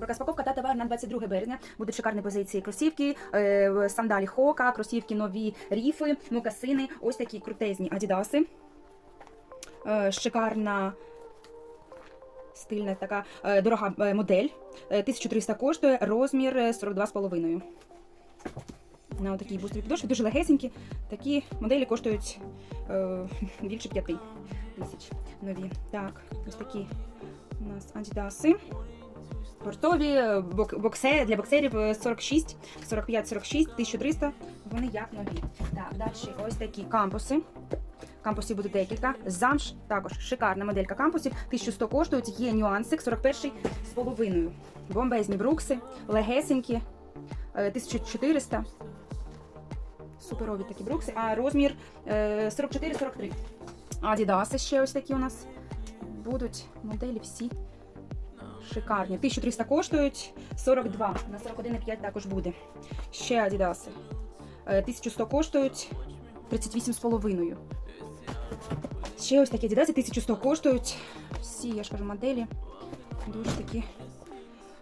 Розпаковка та товар на 22 березня. Будуть шикарні позиції кросівки, е, сандалі Хока, кросівки нові ріфи, мокасини, ось такі крутезні адідаси. Е, Шикарна стильна така е, дорога модель. Е, 1300 коштує, розмір е, 42,5. На отакій бустровій підошві, дуже легесенькі. Такі моделі коштують е, більше 5 тисяч нові. Так, ось такі у нас адідаси. Спортові е, бок- боксе, для боксерів е, 46, 45, 46, 1300. Вони як нові. Так, далі ось такі кампуси. Кампусів буде декілька. Замш також шикарна моделька кампусів. 1100 коштують. Є нюансик 41 з половиною. Бомбезні брукси, легесенькі, е, 1400. Суперові такі брукси. А розмір е, 44-43. Адідаси ще ось такі у нас будуть моделі всі шикарні. 1300 коштують, 42 на 41,5 також буде. Ще адідаси. Е, 1100 коштують, 38,5. Ще ось такі адідаси, 1100 коштують. Всі, я ж кажу, моделі. Дуже такі.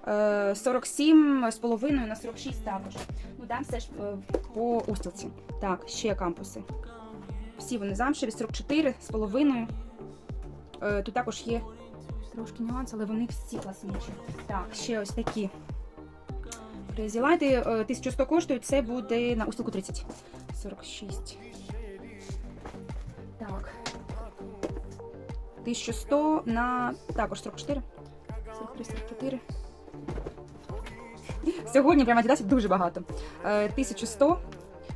Е, 47 з половиною на 46 також. Ну там все ж е, по устілці. Так, ще кампуси. Всі вони замшеві, 44 з половиною. Е, Тут також є трошки нюанс, але вони всі класніші. Так, ще ось такі. Е, 1100 коштують, це буде на устілку 30. 46. Так. 1100 на також 44. 43, 44. Сьогодні прямо адідасів дуже багато. Е, 1100.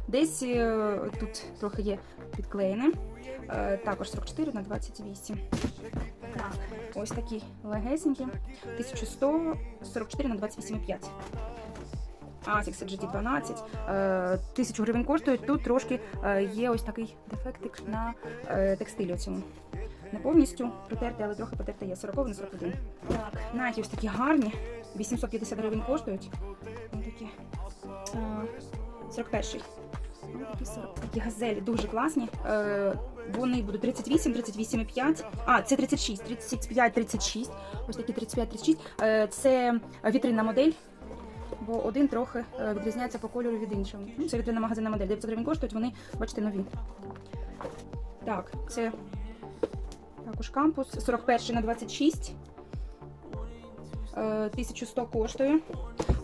Десь е, тут трохи є підклеєне. Е, Також 44 на 28. Так, ось такі легесенькі. 1100, 44 на 28,5. Asics GT12. Е, 1000 гривень коштують. Тут трошки е, є ось такий дефектик на е, текстилі цьому. Не повністю протерти, але трохи потерти є 40 на 41. Так, Nike ось такі гарні. 850 гривень коштують. Ось такі. Е, 41. Ось такі газелі дуже класні. Е, вони будуть 38, 38,5. А, це 36, 35, 36. Ось такі 35, 36. Е, це вітринна модель. Бо один трохи е, відрізняється по кольору від іншого. Ну, Це вітринна магазинна модель. 900 гривень коштують, вони, бачите, нові. Так, це також кампус. 41 на 26. Е, 1100 коштує.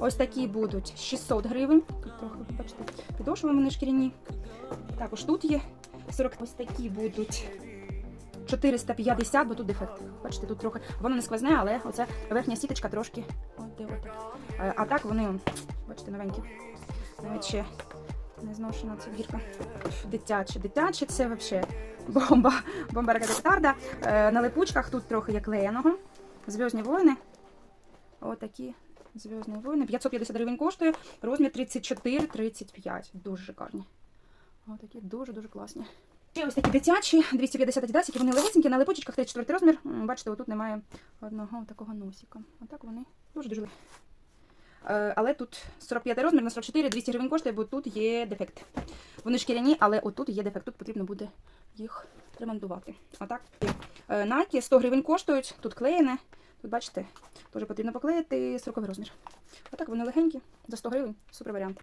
Ось такі будуть 600 гривень. Тут трохи, бачите, підошви вони шкіряні. Також тут є 40. Ось такі будуть 450, бо тут дефект. Бачите, тут трохи. Воно не сквозне, але оця верхня сіточка трошки. Е, А так вони, бачите, новенькі. Навіть ще не зношена ця бірка. Дитяче, дитяче, це взагалі бомба. Бомба ракета петарда. Е, На липучках тут трохи є клеєного. Зв'язні воїни. Отакі зв'язні воїни. 550 гривень коштує. Розмір 34-35. Дуже шикарні. Отакі дуже-дуже класні. Ще ось такі дитячі, 250 адідасики, вони легесенькі, на липучечках 34 розмір. Бачите, отут немає одного такого носика. Отак вони дуже-дуже. Е, Але тут 45 розмір на 44, 200 гривень коштує, бо тут є дефект. Вони шкіряні, але отут є дефект. Тут потрібно буде їх ремонтувати. А так, е, Nike 100 гривень коштують, тут клеєне. Тут бачите, теж потрібно поклеїти 40 розмір. Отак вони легенькі, за 100 гривень, супер варіант.